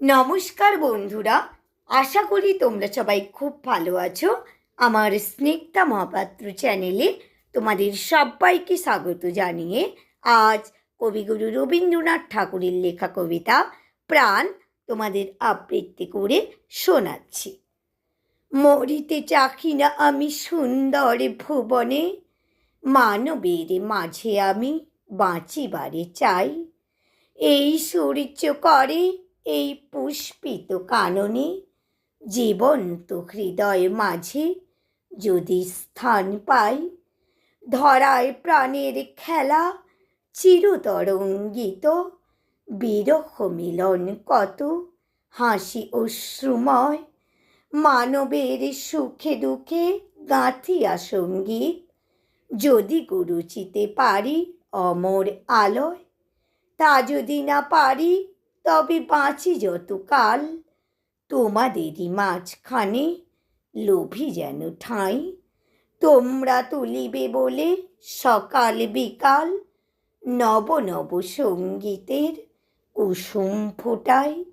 নমস্কার বন্ধুরা, আশা করি তোমরা সবাই খুব ভালো আছো। আমার স্নিগ্ধা মহাপাত্র চ্যানেলে তোমাদের সবাইকে স্বাগত জানিয়ে আজ কবিগুরু রবীন্দ্রনাথ ঠাকুরের লেখা কবিতা প্রাণ তোমাদের আবৃত্তি করে শোনাচ্ছি। মরিতে চাকি না আমি সুন্দর ভুবনে, মানবের মাঝে আমি বাঁচিবারে চাই। এই সূর্য করে এই পুষ্পিত কাননে জীবন্ত হৃদয় মাঝে যদি স্থান পাই, ধরায় প্রাণের খেলা চিরতরঙ্গিত বিরহ মিলন কত, হাসি অশ্রুময়, মানবের সুখে দুঃখে গাঁথিয়া সংগীত, যদি গুরুচিতে পারি অমর আলয়, তা যদি না পারি তবে বাঁচি যতকাল। তোমাদেরই মাঝখানে লোভী যেন ঠাঁই। তোমরা তুলিবে বলে সকাল বিকাল নব নব সঙ্গীতের কুসুম ফোটাই।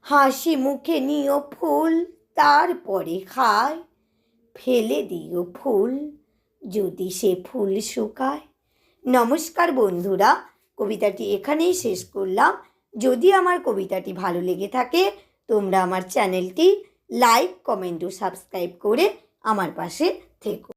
হাসি মুখে নিও ফুল, তারপরে খায়। ফেলে দিও ফুল, যদি সে ফুল শুকায়। নমস্কার বন্ধুরা, কবিতাটি এখানেই শেষ করলাম। যদি আমার কবিতাটি ভালো লেগে থাকে, তোমরা আমার চ্যানেলটি লাইক, কমেন্ট ও সাবস্ক্রাইব করে আমার পাশে থেকো।